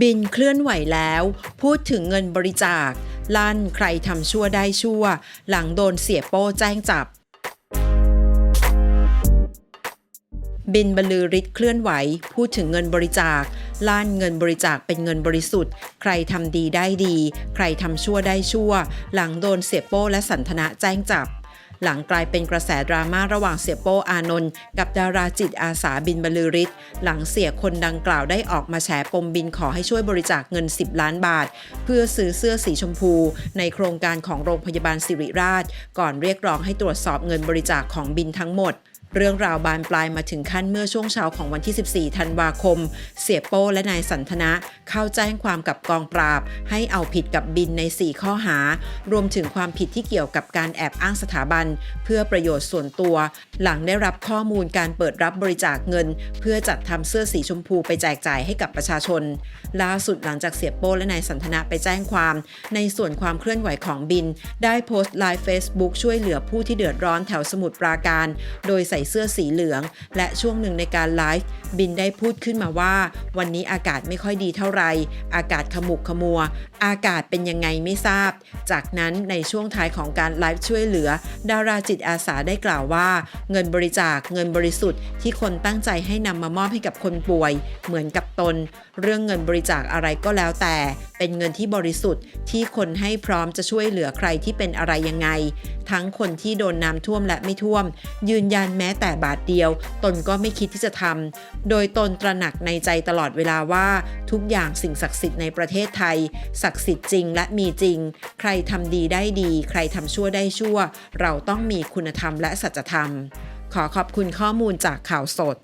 บินเคลื่อนไหวแล้ว พูดถึงเงินบริจาค ลั่นใครทำชั่วได้ชั่ว หลังโดนเสียโป้แจ้งจับ บินบรรลือฤทธิ์เคลื่อนไหว พูดถึงเงินบริจาคล้านเงินบริจาคเป็นเงินบริสุทธิ์ ใครทำดีได้ดี ใครทำชั่วได้ชั่ว หลังโดนเสียโป้และสันทนะแจ้งจับ หลังกลายเป็นกระแสดราม่าระหว่างเสียโป้อานนท์กับดาราจิตอาสาบินบรรลือฤทธิ์หลังเสียคนดังกล่าวได้ออกมาแฉปมบินขอให้ช่วยบริจาคเงิน 10 ล้านบาท เพื่อซื้อเสื้อสีชมพู ในโครงการของโรงพยาบาลสิริราช ก่อนเรียกร้องให้ตรวจสอบเงินบริจาคของบินทั้งหมด เรื่องราวบานปลายมาถึงขั้นเมื่อช่วงเช้าของวันที่ 14 ธันวาคม เสียโป้และนายสันทนะเข้าแจ้งความกับกองปราบ ให้เอาผิดกับบินใน 4 ข้อหา รวมถึงความผิดที่เกี่ยวกับการแอบอ้างสถาบัน เพื่อประโยชน์ส่วนตัว หลังได้รับข้อมูลการเปิดรับบริจาคเงิน เพื่อจัดทำเสื้อสีชมพูไปแจกจ่ายให้กับประชาชน ล่าสุดหลังจากเสียโป้และนายสันทนะไปแจ้งความ ในส่วนความเคลื่อนไหวของบิน ได้โพสต์ไลฟ์ Facebook ช่วยเหลือผู้ที่เดือดร้อนแถวสมุทรปราการ โดยใส่เสื้อสีเหลือง และช่วงหนึ่งในการไลฟ์บินได้พูดขึ้นมาว่า วันนี้อากาศไม่ค่อยดีเท่าไหร่อากาศขมุกขมัว อากาศเป็นยังไงไม่ทราบ จากนั้นในช่วงท้ายของการไลฟ์ช่วยเหลือ ดาราจิตอาสาได้กล่าวว่า เงินบริจาคเงินบริสุทธิ์ที่คนตั้งใจให้นำมามอบให้กับคนป่วย เหมือนกับตน เรื่องเงินบริจาคอะไรก็แล้วแต่ เป็นเงินที่บริสุทธิ์ที่คนให้พร้อมจะช่วยเหลือใครที่เป็นอะไรยังไง ทั้งคนที่โดนน้ำท่วมและไม่ท่วม ยืนยันแม้แต่บาทเดียว ตนก็ไม่คิดที่จะทำโดยตนตระหนักในใจตลอดเวลาว่า ทุกอย่างสิ่งศักดิ์สิทธิ์ในประเทศไทย ศักดิ์สิทธิ์จริงและมีจริง ใครทำดีได้ดี ใครทำชั่วได้ชั่ว เราต้องมีคุณธรรมและสัจธรรม ขอขอบคุณข้อมูลจากข่าวสด